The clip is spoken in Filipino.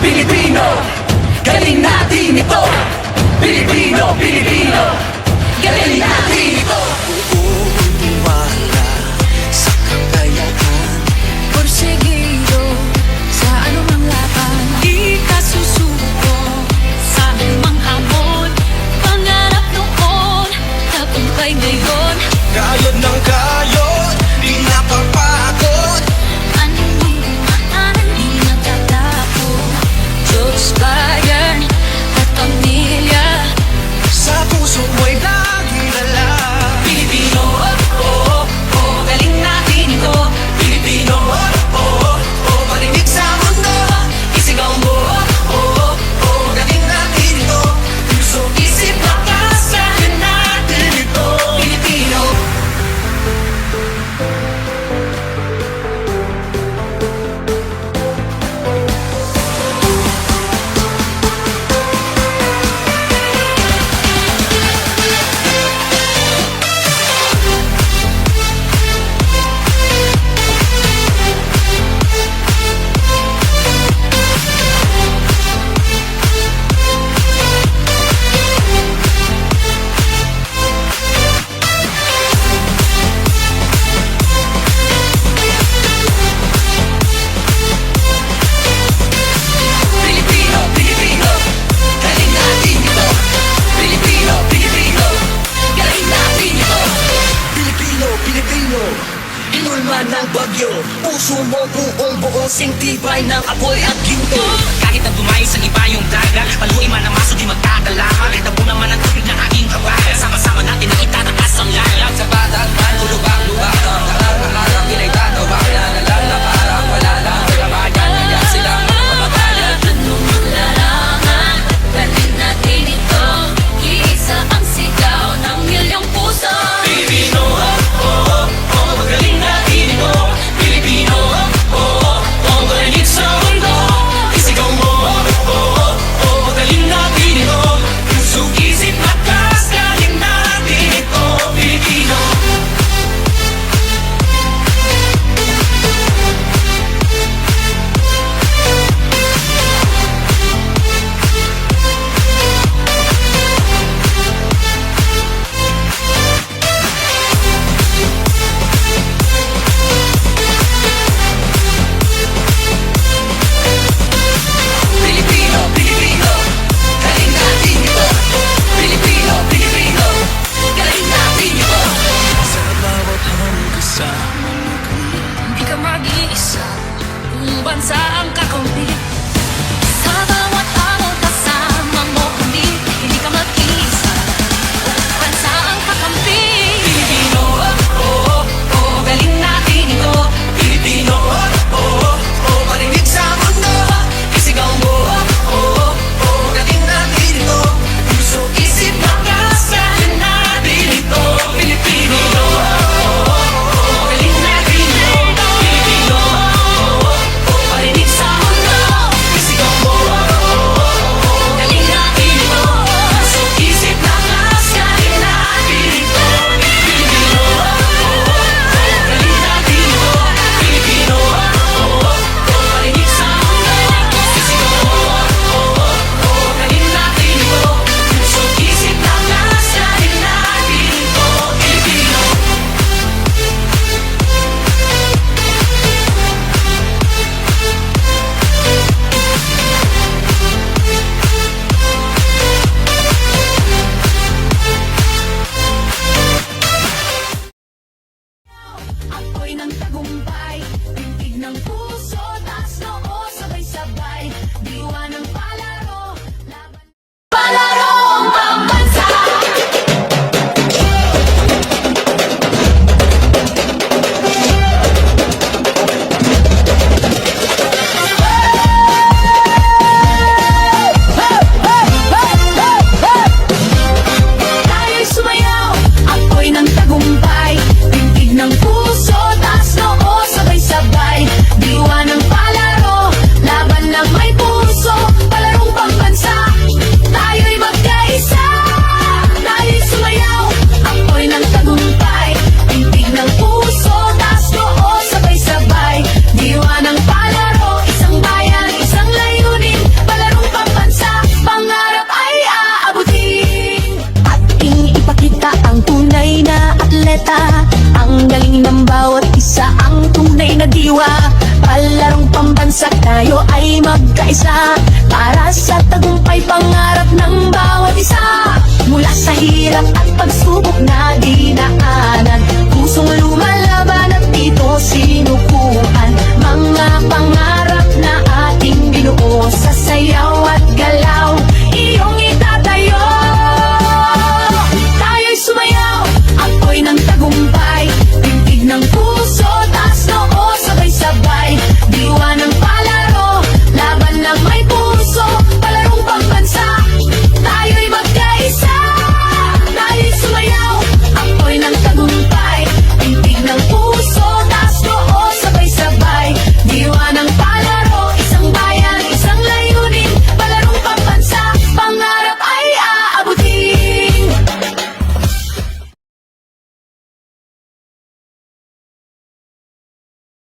Pilipino Galing natin ito. Pilipino, Pilipino Galing natin ito. Uuwiwala sa kakayahan Porsigido sa anumang laban. Di ka sa anumang hamon Pangarap noon, tapuntay ngayon. Kayon ng kayon ng bagyo Puso mo buong buong singtibay ng apoy at ginto. Kahit na dumayos ang iba yung dagat Paluin man ang maso di magdadala ka Ang galing ng bawat isa ang tunay na diwa. Palarong pambansa tayo ay magkaisa. Para sa tagumpay pangarap ng bawat isa. Mula sa hirap at pagsubok